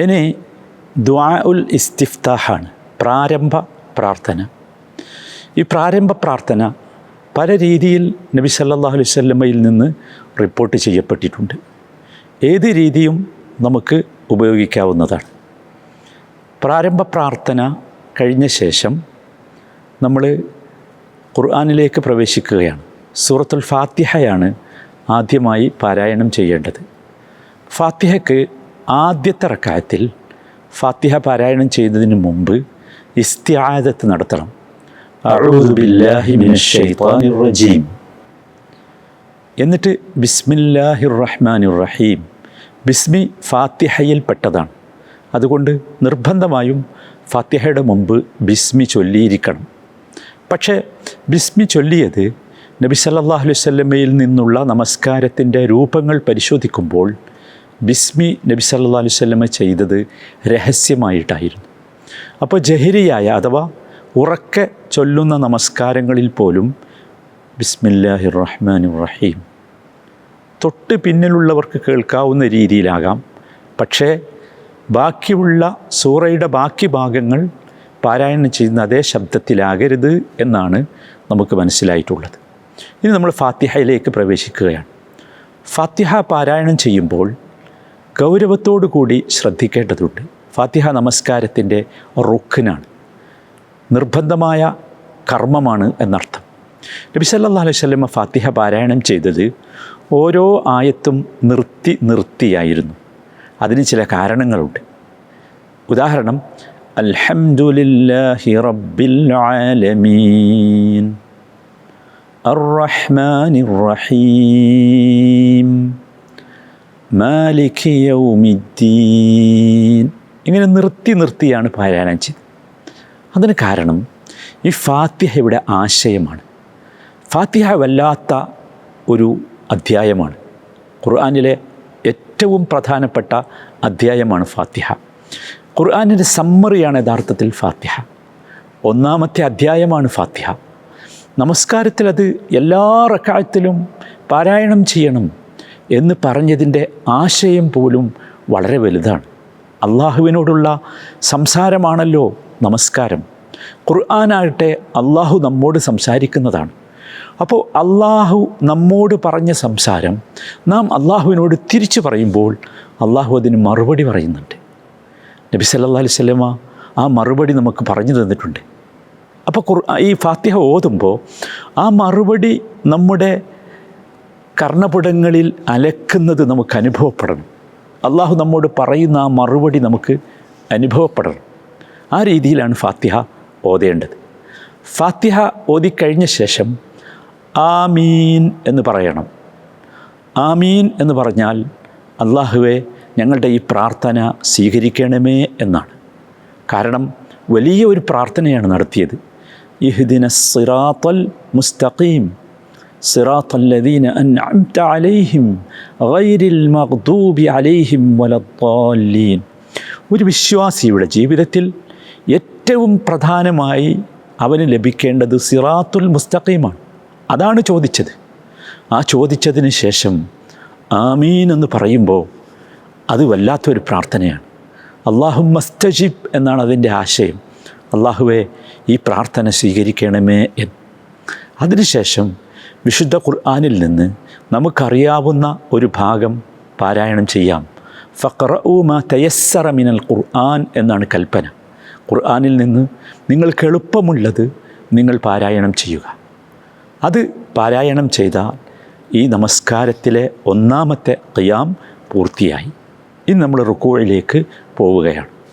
ഇനി ദ്വാ ഉൽ ഇസ്തിഫ്താഹാണ് പ്രാരംഭ പ്രാർത്ഥന. ഈ പ്രാരംഭ പ്രാർത്ഥന പല രീതിയിൽ നബി സല്ലാഹു അലൈഹി നിന്ന് റിപ്പോർട്ട് ചെയ്യപ്പെട്ടിട്ടുണ്ട്. ഏത് രീതിയും നമുക്ക് ഉപയോഗിക്കാവുന്നതാണ്. പ്രാരംഭ പ്രാർത്ഥന കഴിഞ്ഞ ശേഷം നമ്മൾ ഖുർആാനിലേക്ക് പ്രവേശിക്കുകയാണ്. സൂറത്തുൽ ഫാത്തിഹയാണ് ആദ്യമായി പാരായണം ചെയ്യേണ്ടത്. ഫാത്തിഹയ്ക്ക് ആദ്യത്തെ റക്കായത്തിൽ ഫാത്തിഹ പാരായണം ചെയ്യുന്നതിന് മുമ്പ് ഇസ്തിയാദത്ത് നടത്തണം. എന്നിട്ട് ബിസ്മില്ലാഹിർ റഹ്മാനിർ റഹീം. ബിസ്മി ഫാത്തിഹയിൽപ്പെട്ടതാണ് അതുകൊണ്ട് നിർബന്ധമായും ഫാത്തിഹയുടെ മുമ്പ് ബിസ്മി ചൊല്ലിയിരിക്കണം. പക്ഷേ ബിസ്മി ചൊല്ലിയത് നബി സല്ലല്ലാഹു അലൈഹി വസല്ലമയിൽ നിന്നുള്ള നമസ്കാരത്തിന്റെ രൂപങ്ങൾ പരിശോധിക്കുമ്പോൾ ബിസ്മി നബി സല്ലല്ലാഹു അലൈഹി വസല്ലമ ചെയ്തത് രഹസ്യമായിട്ടായിരുന്നു. അപ്പോൾ ജഹിരിയായ അഥവാ ഉറക്കെ ചൊല്ലുന്ന നമസ്കാരങ്ങളിൽ പോലും ബിസ്മില്ലാഹി റഹ്മാൻ റഹീം. തൊട്ട് പിന്നിലുള്ളവർക്ക് കേൾക്കാവുന്ന രീതിയിലാകാം. പക്ഷേ ബാക്കിയുള്ള സൂറയുടെ ബാക്കി ഭാഗങ്ങൾ പാരായണം ചെയ്യുന്ന അതേ ശബ്ദത്തിലാകരുത് എന്നാണ് നമുക്ക് മനസ്സിലായിട്ടുള്ളത്. ഇനി നമ്മൾ ഫാത്തിഹയിലേക്ക് പ്രവേശിക്കുകയാണ്. ഫാത്തിഹ പാരായണം ചെയ്യുമ്പോൾ ഗൗരവത്തോടു കൂടി ശ്രദ്ധിക്കേണ്ടതുണ്ട്. ഫാത്തിഹ നമസ്കാരത്തിന്റെ റുഖിനാണ്. നിർബന്ധമായ കർമ്മമാണ് എന്നർത്ഥം. നബി സല്ലല്ലാഹു അലൈഹി വസല്ലമ ഫാത്തിഹ പാരായണം ചെയ്തത് ഓരോ ആയത്തും നിർത്തി നിർത്തിയായിരുന്നു. അതിന് ചില കാരണങ്ങളുണ്ട്. ഉദാഹരണം അൽഹംദുലില്ലാഹി റബ്ബിൽ ആലമീൻ. അർറഹ്മാനിർ റഹീം. യൗമിദ്ദീൻ. ഇങ്ങനെ നിർത്തി നിർത്തിയാണ് പാരായണം ചെയ്തത് അതിന് കാരണം ഈ ഫാത്തിഹയുടെ ആശയമാണ്. ഫാത്തിഹ വല്ലാത്ത ഒരു അധ്യായമാണ്. ഖുർആാനിലെ ഏറ്റവും പ്രധാനപ്പെട്ട അധ്യായമാണ് ഫാത്തിഹ. ഖുർആാനിന്റെ സമ്മറിയാണ് യഥാർത്ഥത്തിൽ ഫാത്തിഹ. ഒന്നാമത്തെ അധ്യായമാണ് ഫാത്തിഹ. നമസ്കാരത്തിൽ അത് എല്ലാ റക്കായത്തിലും പാരായണം ചെയ്യണം. എന്ന് പറഞ്ഞതിന്റെ ആശയം പോലും വളരെ വലുതാണ്. അള്ളാഹുവിനോടുള്ള സംസാരമാണല്ലോ നമസ്കാരം. ഖുർആനാകട്ടെ അള്ളാഹു നമ്മോട് സംസാരിക്കുന്നതാണ്. അപ്പോൾ അള്ളാഹു നമ്മോട് പറഞ്ഞ സംസാരം നാം അള്ളാഹുവിനോട് തിരിച്ചു പറയുമ്പോൾ അള്ളാഹു അതിന് മറുപടി പറയുന്നുണ്ട്. നബി സല്ലാ അലൈഹി വസല്ലമ ആ മറുപടി നമുക്ക് പറഞ്ഞു തന്നിട്ടുണ്ട്. അപ്പോൾ ഈ ഫാത്തിഹ ഓതുമ്പോൾ ആ മറുപടി നമ്മുടെ കർണപുടങ്ങളിൽ അലക്കുന്നത് നമുക്ക് അനുഭവപ്പെടണം. അള്ളാഹു നമ്മോട് പറയുന്ന ആ മറുപടി നമുക്ക് അനുഭവപ്പെടണം. ആ രീതിയിലാണ് ഫാത്തിഹ ഓതേണ്ടത്. ഫാത്തിഹ ഓതിക്കഴിഞ്ഞ ശേഷം ആമീൻ എന്ന് പറയണം. ആമീൻ എന്ന് പറഞ്ഞാൽ അള്ളാഹുവെ ഞങ്ങളുടെ ഈ പ്രാർത്ഥന സ്വീകരിക്കണമേ എന്നാണ്. കാരണം വലിയ ഒരു പ്രാർത്ഥനയാണ് നടത്തിയത്. ഇഹ്ദിന സിറാത്തൽ മുസ്തഖീം. സിറാത്തല്ലദീന അൻഅംത അലൈഹിം ഗൈരിൽ മഗ്ദൂബി അലൈഹിം الضالين. ഒരു വിശ്വാസിയുടെ ജീവിതത്തിൽ ഏറ്റവും പ്രധാനമായി അവന് ലഭിക്കേണ്ടത് സിറാത്തുൽ മുസ്തഖീമാണ്. അതാണ് ചോദിച്ചത്. ആ ചോദിച്ചതിന് ശേഷം ആമീൻ എന്ന് പറയുമ്പോൾ അത് വല്ലാത്തൊരു പ്രാർത്ഥനയാണ്. അള്ളാഹു മസ്തജിബ് എന്നാണ് അതിന്റെ ആശയം. അള്ളാഹുവെ ഈ പ്രാർത്ഥന സ്വീകരിക്കണമേ എന്ന്. അതിനുശേഷം വിശുദ്ധ ഖുർആാനിൽ നിന്ന് നമുക്കറിയാവുന്ന ഒരു ഭാഗം പാരായണം ചെയ്യാം. ഫക്രഊമ തയസ്സറ മിനൽ ഖുർആൻ എന്നാണ് കൽപ്പന. ഖുർആാനിൽ നിന്ന് നിങ്ങൾക്ക് എളുപ്പമുള്ളത് നിങ്ങൾ പാരായണം ചെയ്യുക. അത് പാരായണം ചെയ്താൽ ഈ നമസ്കാരത്തിലെ ഒന്നാമത്തെ ഖിയാം പൂർത്തിയായി. ഇനി നമ്മൾ റുക്കോയിലേക്ക് പോവുകയാണ്.